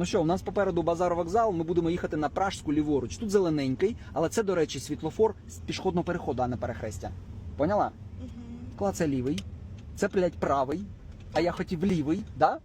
Ну що, у нас попереду базар вокзал. Ми будемо їхати на Пражську ліворуч. Тут зелененький, але це, до речі, світлофор з пішохідного переходу, а не перехрестя. Поняла? Угу. Клад це лівий, це, блядь, правий, а я хотів лівий, да?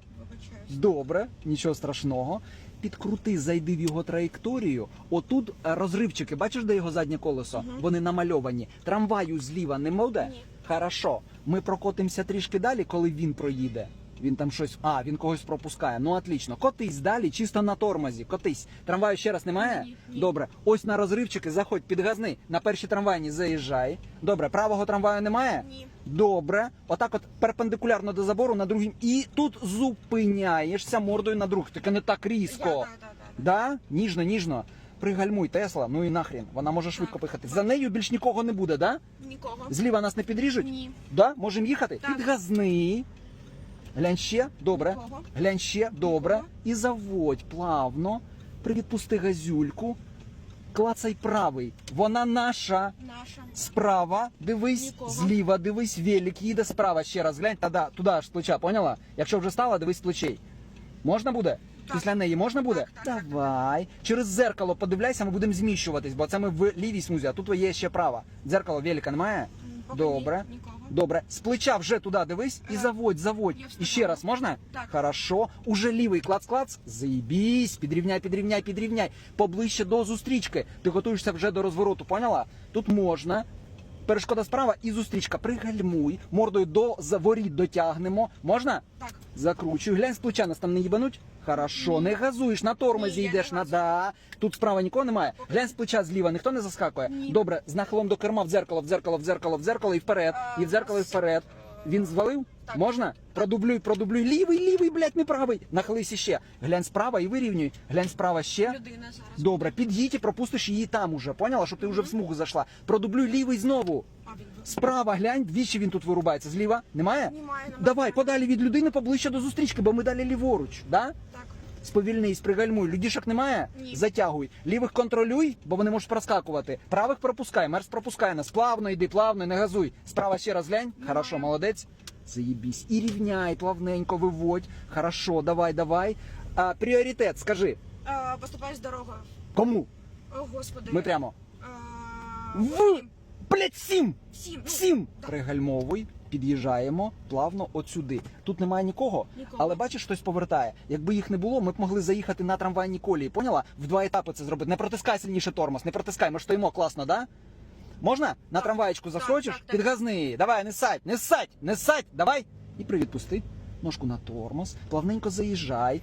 Добре, нічого страшного. Підкрути, зайди в його траєкторію. Отут е, розривчики, бачиш, де його заднє колесо? Мгм. Вони намальовані. Трамваю зліва не буде? Ні. Хорошо. Ми прокотимося трішки далі, коли він проїде. Він там щось. А, він когось пропускає. Ну, отлично. Котись далі, чисто на тормозі. Котись. Трамваю ще раз немає? Добре. Ось на розривчики заходь, підгазни. На першій трамвайні заїжджай. Добре, правого трамваю немає? Ні. Добре, отак от перпендикулярно до забору на другим. І тут зупиняєшся мордою на друг. Тільки не так різко. Я, да, да, да. Да? Ніжно, ніжно. Пригальмуй, Тесла, ну і нахрін. Вона може швидко поїхати. За нею більш нікого не буде, да? Нікого. Зліва нас не підріжуть? Ні. Да? Можемо їхати? Так. Підгазни. Глянь ще, добре. Нікого. Глянь ще, добре. Нікого. І заводь плавно. Привідпусти газюльку. Клацай правий. Вона наша. Наша. Справа, дивись, Нікого. зліва, дивись, велик їде справа ще раз. Глянь, туди, туди з плеча, поняла? Якщо вже стала, дивись з плечей. Можна буде? Так. Після неї можна буде? Так, так, так. Давай. Через зеркало подивляйся, ми будемо зміщуватись, бо це ми в лівій смузі, а тут є ще права. Дзеркало велика немає? Поки Добре. ні, Нікого. Добре. З плеча вже туди дивись і заводь, заводь. І ще раз можна? Так. Хорошо. Уже лівий клац-клац. Заїбісь. Підрівняй, підрівняй, підрівняй. Поближче до зустрічки. Ти готуєшся вже до розвороту, поняла? Тут можна. Перешкода справа і зустрічка. Пригальмуй. Мордою до заворіт дотягнемо. Можна? Так. Закручуй. Глянь з плеча нас там не їбануть. Хорошо, не газуєш, на тормозі Ні, я йдеш не на газую. да. Тут справа нікого немає. Глянь з плеча зліва, ніхто не заскакує. Ні. Добре, з нахилом до керма в дзеркало, в дзеркало, в дзеркало, в дзеркало і вперед. І в дзеркало і вперед. Він звалив? Так. Можна? Продублюй, продублюй. Лівий, лівий, блядь, не правий. Нахились іще. Глянь справа і вирівнюй. Глянь справа ще. Людина зараз. Добре, під'їдь і пропустиш її там уже. Поняла, щоб ти вже в смугу зайшла. Продублюй лівий знову. А, він. Справа глянь, двічі він тут вирубається. Зліва? Немає? Немає, немає. Давай, подалі від людини поближче до зустрічки, бо ми далі ліворуч. Да? Так. Сповільнись, пригальмуй. Людішок немає? Ні. Затягуй. Лівих контролюй, бо вони можуть проскакувати. Правих пропускай, мерз пропускай нас. Плавно йди, плавно, не газуй. Справа ще раз глянь. Хорошо, молодець. Заєбісь. І рівняй, плавненько виводь. Хорошо, давай, давай. А, пріоритет, скажи. А, поступаєш дорогою. Кому? О, господи. Ми прямо. А, В. Блять, сім! Всім. Ну, Всім! да. Пригальмовуй, під'їжджаємо плавно от сюди. Тут немає нікого, Нікого. але бачиш, хтось повертає. Якби їх не було, ми б могли заїхати на трамвайній колії. Поняла? В два етапи це зробити. Не протискай сильніше тормоз, не протискай, ми ж стоїмо класно, да? Можна? На так, заскочиш? Підгазни. Давай, не садь, не садь, не садь, давай. І привідпусти. Ножку на тормоз, плавненько заїжджай.